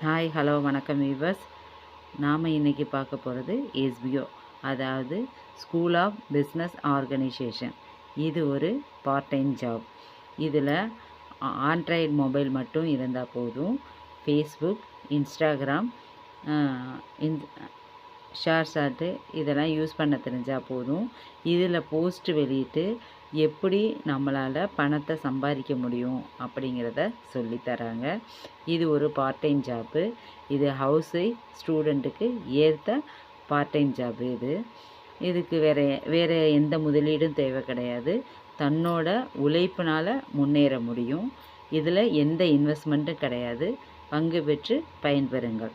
Hi hello வணக்கம் viewers நாம் இன்றைக்கி பார்க்க போகிறது எஸ்பிஓ அதாவது ஸ்கூல் ஆஃப் பிஸ்னஸ் ஆர்கனைசேஷன் இது ஒரு பார்ட் டைம் ஜாப் இதில் ஆண்ட்ராய்டு மொபைல் மட்டும் இருந்தால் போதும். Facebook Instagram in ShareChat இதெல்லாம் யூஸ் பண்ண தெரிஞ்சால் போதும். இதில் போஸ்ட் வெளியிட்டு எப்படி நம்மளால் பணத்தை சம்பாதிக்க முடியும் அப்படிங்கிறத சொல்லித்தராங்க இது ஒரு பார்ட் டைம் ஜாப்பு இது ஹவுஸ் ஒய்ஃப் ஸ்டூடெண்ட்டுக்கு ஏற்ற பார்ட் டைம் ஜாப்பு இது. இதுக்கு வேறு வேறு எந்த முதலீடும் தேவை கிடையாது. தன்னோட உழைப்பினால் முன்னேற முடியும். இதில் எந்த இன்வெஸ்ட்மெண்ட்டும் கிடையாது. பங்கு பெற்று பயன்பெறுங்கள்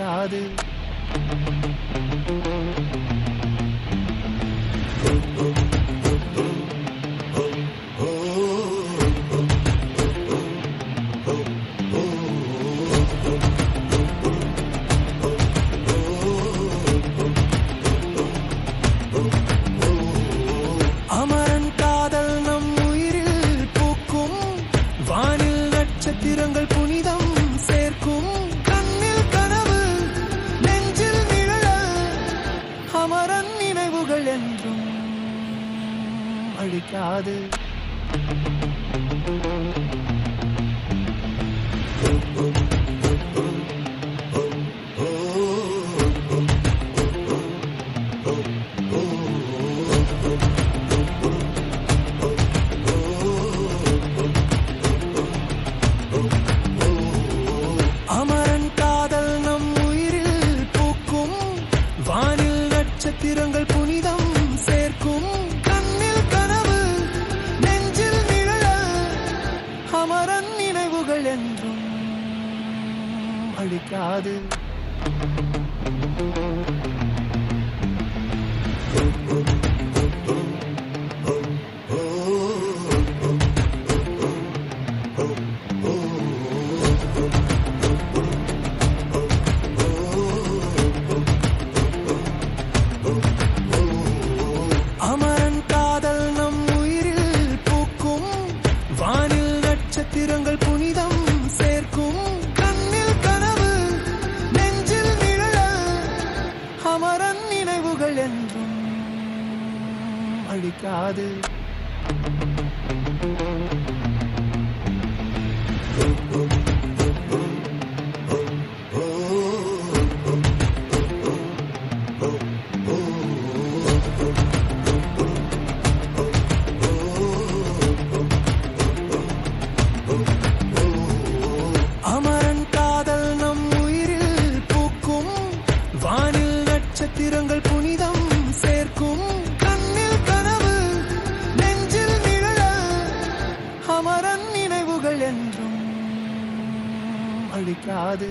அழிக்காது God. body. ligado.